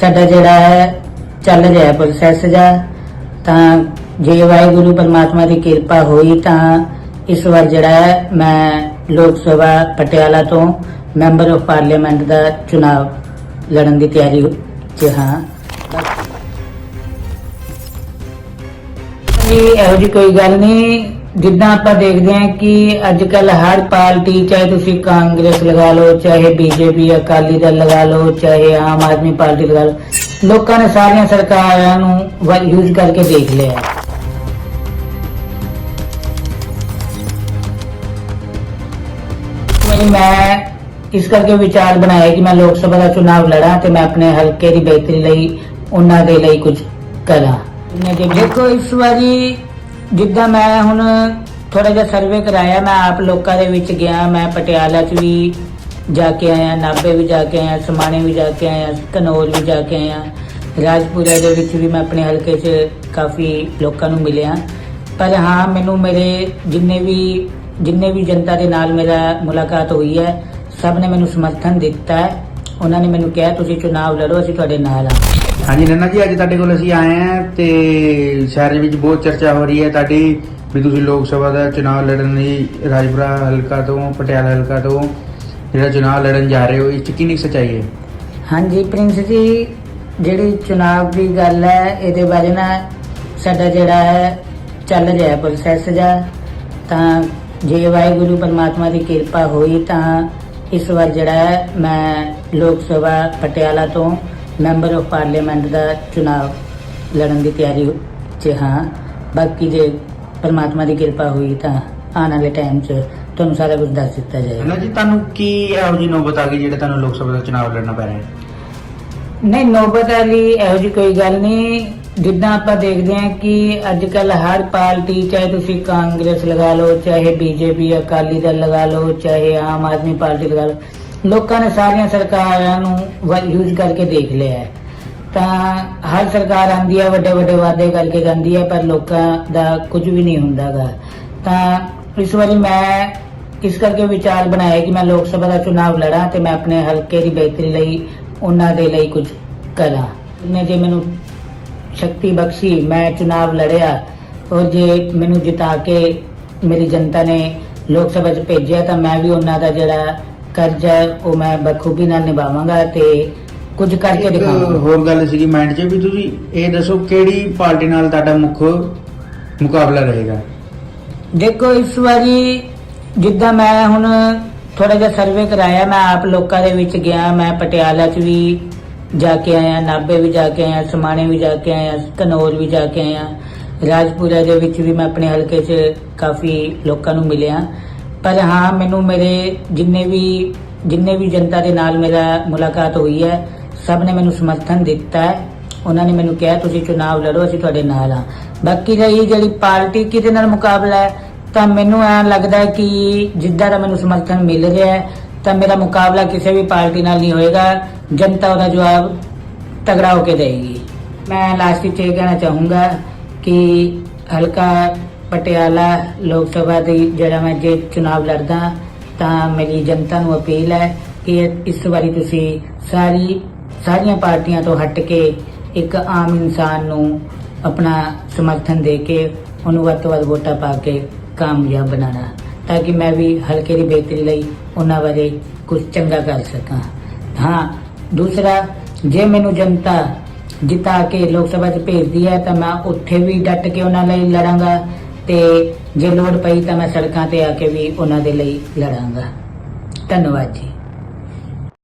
ਸਾਡਾ ਜਿਹੜਾ ਹੈ, ਚੱਲ ਰਿਹਾ ਪ੍ਰੋਸੈਸ ਜਾ, ਤਾਂ ਜੇ ਵਾਹਿਗੁਰੂ ਪਰਮਾਤਮਾ ਦੀ ਕਿਰਪਾ ਹੋਈ ਤਾਂ ਇਸ ਵਾਰ ਜਿਹੜਾ ਹੈ, ਮੈਂ ਲੋਕ ਸਭਾ ਪਟਿਆਲਾ ਤੋਂ ਮੈਂਬਰ ਆਫ ਪਾਰਲੀਮੈਂਟ ਦਾ ਚੁਣਾਵ ਲੜਨ ਦੀ ਤਿਆਰੀ 'ਚ ਹਾਂ। ਜੀ ਇਹੋ ਜੀ ਕੋਈ ਗੱਲ ਨਹੀਂ। ਜਿੱਦਾਂ ਆਪਾਂ ਦੇਖਦੇ ਹਾਂ ਕਿ ਅੱਜ ਕੱਲ ਹਰ ਪਾਰਟੀ, ਚਾਹੇ ਤੁਸੀਂ ਕਾਂਗਰਸ ਲਗਾ ਲਓ, ਚਾਹੇ ਬੀਜੇਪੀ, ਅਕਾਲੀ ਦਲ ਲਗਾ ਲਓ, ਚਾਹੇ ਆਮ ਆਦਮੀ ਪਾਰਟੀ ਲਗਾ ਲਓ, ਲੋਕਾਂ ਨੇ ਸਾਰੀਆਂ ਸਰਕਾਰਾਂ ਨੂੰ ਯੂਜ਼ ਕਰਕੇ ਦੇਖ ਲਿਆ ਮੈਂ ਇਸ ਕਰਕੇ ਵਿਚਾਰ ਬਣਾਇਆ ਕਿ ਮੈਂ ਲੋਕ ਸਭਾ ਦਾ ਚੁਣਾਵ ਲੜਾਂ ਤੇ ਮੈਂ ਆਪਣੇ ਹਲਕੇ ਦੀ ਬਿਹਤਰੀ ਲਈ, ਉਹਨਾਂ ਦੇ ਲਈ ਕੁਝ ਕਰਾਂ। ਦੇਖੋ, ਇਸ ਵਾਰੀ ਜਿੱਦਾਂ ਮੈਂ ਹੁਣ ਥੋੜਾ ਜਿਹਾ ਸਰਵੇ ਕਰਾਇਆ, ਮੈਂ ਆਪ ਲੋਕਾਂ ਦੇ ਵਿੱਚ ਗਿਆ, ਮੈਂ ਪਟਿਆਲਾ 'ਚ ਵੀ ਜਾ ਕੇ ਆਇਆ, ਨਾਭੇ ਵੀ ਜਾ ਕੇ ਆਇਆ, ਸਮਾਣੇ ਵੀ ਜਾ ਕੇ ਆਇਆ ਕਨੌਰ ਵੀ ਜਾ ਕੇ ਆਇਆ, ਰਾਜਪੁਰਾ ਦੇ ਵਿੱਚ ਵੀ ਮੈਂ ਆਪਣੇ ਹਲਕੇ 'ਚ ਕਾਫੀ ਲੋਕਾਂ ਨੂੰ ਮਿਲਿਆ। ਪਰ ਹਾਂ, ਮੈਨੂੰ ਮੇਰੇ ਜਿੰਨੇ ਵੀ ਜਿੰਨੇ ਵੀ ਜਨਤਾ ਦੇ ਨਾਲ ਮੇਰਾ ਮੁਲਾਕਾਤ ਹੋਈ ਹੈ, ਸਭ ਨੇ ਮੈਨੂੰ ਸਮਰਥਨ ਦਿੱਤਾ ਹੈ। ਉਹਨਾਂ ਨੇ ਮੈਨੂੰ ਕਿਹਾ, ਤੁਸੀਂ ਚੁਣਾਵ ਲੜੋ, ਅਸੀਂ ਤੁਹਾਡੇ ਨਾਲ ਹਾਂ। ਹਾਂਜੀ ਨੰਨਾ ਜੀ, ਅੱਜ ਤੁਹਾਡੇ ਕੋਲ ਅਸੀਂ ਆਏ ਹਾਂ ਤੇ ਸ਼ਹਿਰ ਦੇ ਵਿੱਚ ਬਹੁਤ ਚਰਚਾ ਹੋ ਰਹੀ ਹੈ ਤੁਹਾਡੀ ਵੀ ਤੁਸੀਂ ਲੋਕ ਸਭਾ ਦਾ ਚੁਣਾਵ ਲੜਨ ਲਈ ਰਾਜਪੁਰਾ ਹਲਕਾ ਤੋਂ, ਪਟਿਆਲਾ ਹਲਕਾ ਤੋਂ ਜਿਹੜਾ ਚੁਣਾਵ ਲੜਨ ਜਾ ਰਹੇ ਹੋ, ਇਸ 'ਚ ਕਿੰਨੀ ਕੁ ਸੱਚਾਈ ਹੈ? ਹਾਂਜੀ ਪ੍ਰਿੰਸ ਜੀ, ਜਿਹੜੀ ਚੁਣਾਵ ਦੀ ਗੱਲ ਹੈ, ਇਹਦੇ ਬਾਰੇ ਨਾ ਸਾਡਾ ਜਿਹੜਾ ਹੈ, ਚੱਲ ਰਿਹਾ ਪ੍ਰੋਸੈਸ ਜਾਂ ਤਾਂ ਜੇ ਵਾਹਿਗੁਰੂ ਪਰਮਾਤਮਾ ਦੀ ਕਿਰਪਾ ਹੋਈ ਤਾਂ ਇਸ ਵਾਰ ਜਿਹੜਾ ਹੈ, ਮੈਂ ਲੋਕ ਸਭਾ ਪਟਿਆਲਾ ਤੋਂ ਮੈਂਬਰ ਆਫ ਪਾਰਲੀਮੈਂਟ ਦਾ ਚੁਣਾਵ ਲੜਨ ਦੀ ਤਿਆਰੀ 'ਚ ਹਾਂ। ਬਾਕੀ ਜੇ ਪਰਮਾਤਮਾ ਦੀ ਕਿਰਪਾ ਹੋਈ ਤਾਂ ਆਉਣ ਵਾਲੇ ਟਾਈਮ 'ਚ ਤੁਹਾਨੂੰ ਸਾਰਾ ਕੁਝ ਦੱਸ ਦਿੱਤਾ ਜਾਏਗਾ। ਜੀ ਤੁਹਾਨੂੰ ਕੀ ਇਹੋ ਜਿਹੀ ਨੌਬਤ ਆ ਗਈ ਜਿਹੜੇ ਤੁਹਾਨੂੰ ਲੋਕ ਸਭਾ ਦਾ ਚੁਣਾਵ ਲੜਨਾ ਪੈ ਰਿਹਾ ਹੈ? ਨਹੀਂ ਨੌਬਤ ਵਾਲੀ ਇਹੋ ਜੀ ਕੋਈ ਗੱਲ ਨਹੀਂ। ਜਿੱਦਾਂ ਆਪਾਂ ਦੇਖਦੇ ਹਾਂ ਕਿ ਅੱਜ ਕੱਲ ਹਰ ਪਾਰਟੀ ਚਾਹੇ ਤੁਸੀਂ ਕਾਂਗਰਸ ਲਗਾ ਲਓ ਚਾਹੇ ਬੀਜੇਪੀ ਅਕਾਲੀ ਦਲ ਲਗਾ ਲਓ ਚਾਹੇ ਆਮ ਆਦਮੀ ਪਾਰਟੀ ਲਗਾ ਲਓ ਲੋਕਾਂ ਨੇ ਸਾਰੀਆਂ ਸਰਕਾਰਾਂ ਨੂੰ ਯੂਜ਼ ਕਰਕੇ ਦੇਖ ਲਿਆ ਹੈ। ਤਾਂ ਹਰ ਸਰਕਾਰ ਆਂਦੀ ਹੈ ਵੱਡੇ ਵੱਡੇ ਵਾਅਦੇ ਕਰਕੇ ਜਾਂਦੀ ਹੈ ਪਰ ਲੋਕਾਂ ਦਾ ਕੁਝ ਵੀ ਨਹੀਂ ਹੁੰਦਾਗਾ। ਤਾਂ ਇਸ ਵਾਰੀ ਮੈਂ ਇਸ ਕਰਕੇ ਵਿਚਾਰ ਬਣਾਇਆ ਕਿ ਮੈਂ ਲੋਕ ਸਭਾ ਦਾ ਚੁਣਾਵ ਲੜਾਂ ਤੇ ਮੈਂ ਆਪਣੇ ਹਲਕੇ ਦੀ ਬਿਹਤਰੀ ਲਈ ਉਹਨਾਂ ਦੇ ਲਈ ਕੁਝ ਕਰਾਂ। ਨੇ ਜੇ ਮੈਨੂੰ ਸ਼ਕਤੀ ਬਖਸ਼ੀ, ਮੈਂ ਚੁਣਾਵ ਲੜਿਆ ਔਰ ਜੇ ਮੈਨੂੰ ਜਿਤਾ ਕੇ ਮੇਰੀ ਜਨਤਾ ਨੇ ਲੋਕ ਸਭਾ 'ਚ ਭੇਜਿਆ, ਤਾਂ ਮੈਂ ਵੀ ਉਹਨਾਂ ਦਾ ਜਿਹੜਾ ਕਰਜ਼ਾ ਹੈ, ਉਹ ਮੈਂ ਬਖੂਬੀ ਨਾਲ ਨਿਭਾਵਾਂਗਾ ਤੇ ਕੁਝ ਕਰਕੇ ਇੱਕ ਦਿਖਾਵਾਂਗਾ। ਹੋਰ ਗੱਲ ਸੀਗੀ ਮਾਈਂਡ 'ਚ ਵੀ ਤੁਸੀਂ ਇਹ ਦੱਸੋ ਕਿਹੜੀ ਪਾਰਟੀ ਨਾਲ ਤੁਹਾਡਾ ਮੁੱਖ ਮੁਕਾਬਲਾ ਰਹੇਗਾ? ਦੇਖੋ ਇਸ ਵਾਰੀ ਜਿੱਦਾਂ ਮੈਂ ਹੁਣ ਥੋੜਾ ਜਿਹਾ ਸਰਵੇ ਕਰਾਇਆ ਮੈਂ ਆਪ ਲੋਕਾਂ ਦੇ ਵਿੱਚ ਗਿਆ ਮੈਂ ਪਟਿਆਲਾ 'ਚ ਵੀ ਜਾ ਕੇ ਆਇਆ ਨਾਭੇ ਵੀ ਜਾ ਕੇ ਆਇਆ ਸਮਾਣੇ ਵੀ ਜਾ ਕੇ ਆਇਆ ਕਨੌਰ ਵੀ ਜਾ ਕੇ ਆਇਆ ਰਾਜਪੁਰਾ ਦੇ ਵਿੱਚ ਵੀ ਮੈਂ ਆਪਣੇ ਹਲਕੇ 'ਚ ਕਾਫੀ ਲੋਕਾਂ ਨੂੰ ਮਿਲਿਆ। ਪਰ ਹਾਂ, ਮੈਨੂੰ ਮੇਰੇ ਜਿੰਨੇ ਵੀ ਜਿੰਨੇ ਵੀ ਜਨਤਾ ਦੇ ਨਾਲ ਮੇਰਾ ਮੁਲਾਕਾਤ ਹੋਈ ਹੈ, ਸਭ ਨੇ ਮੈਨੂੰ ਸਮਰਥਨ ਦਿੱਤਾ ਹੈ। ਉਹਨਾਂ ਨੇ ਮੈਨੂੰ ਕਿਹਾ, ਤੁਸੀਂ ਚੁਣਾਵ ਲੜੋ, ਅਸੀਂ ਤੁਹਾਡੇ ਨਾਲ ਹਾਂ। ਬਾਕੀ ਰਹੀ ਜਿਹੜੀ ਪਾਰਟੀ ਕਿਹਦੇ ਨਾਲ ਮੁਕਾਬਲਾ ਹੈ, ਤਾਂ ਮੈਨੂੰ ਐਂ ਲੱਗਦਾ ਹੈ ਕਿ ਜਿੱਦਾਂ ਦਾ ਮੈਨੂੰ ਸਮਰਥਨ ਮਿਲ ਰਿਹਾ ਹੈ, ਤਾਂ ਮੇਰਾ ਮੁਕਾਬਲਾ ਕਿਸੇ ਵੀ ਪਾਰਟੀ ਨਾਲ ਨਹੀਂ ਹੋਏਗਾ। ਜਨਤਾ ਉਹਦਾ ਜਵਾਬ ਤਗੜਾ ਹੋ ਕੇ ਦੇਗੀ ਮੈਂ ਲਾਸਟ ਵਿੱਚ ਇਹ ਕਹਿਣਾ ਚਾਹੂੰਗਾ ਕਿ ਹਲਕਾ ਪਟਿਆਲਾ ਲੋਕ ਸਭਾ ਦੀ ਜਿਹੜਾ ਮੈਂ ਜੇ ਚੁਣਾਵ ਲੜਦਾ ਤਾਂ ਮੇਰੀ ਜਨਤਾ ਨੂੰ ਅਪੀਲ ਹੈ ਕਿ ਇਸ ਵਾਰੀ ਤੁਸੀਂ ਸਾਰੀ, ਸਾਰੀਆਂ ਪਾਰਟੀਆਂ ਤੋਂ ਹਟ ਕੇ ਇੱਕ ਆਮ ਇਨਸਾਨ ਨੂੰ ਆਪਣਾ ਸਮਰਥਨ ਦੇ ਕੇ ਉਹਨੂੰ ਵੱਧ ਤੋਂ ਵੱਧ ਵੋਟਾਂ ਪਾ ਕੇ ਕਾਮਯਾਬ ਬਣਾਉਣਾ, ਤਾਂ ਕਿ ਮੈਂ ਵੀ ਹਲਕੇ ਦੀ ਬਿਹਤਰੀ ਲਈ ਉਹਨਾਂ ਬਾਰੇ ਕੁਝ ਚੰਗਾ ਕਰ ਸਕਾਂ। ਹਾਂ, ਦੂਸਰਾ, ਜੇ ਮੈਨੂੰ ਜਨਤਾ ਜਿਤਾ ਕੇ ਲੋਕ ਸਭਾ 'ਚ ਭੇਜਦੀ ਹੈ ਤਾਂ ਮੈਂ ਉੱਥੇ ਵੀ ਡਟ ਕੇ ਉਹਨਾਂ ਲਈ ਲੜਾਂਗਾ। ਤੇ ਜੇ ਲੋੜ ਪਈ ਤਾਂ ਮੈਂ ਸੜਕਾਂ ਤੇ ਆ ਕੇ ਵੀ ਉਹਨਾਂ ਦੇ ਲਈ ਲੜਾਂਗਾ। ਧੰਨਵਾਦ ਜੀ।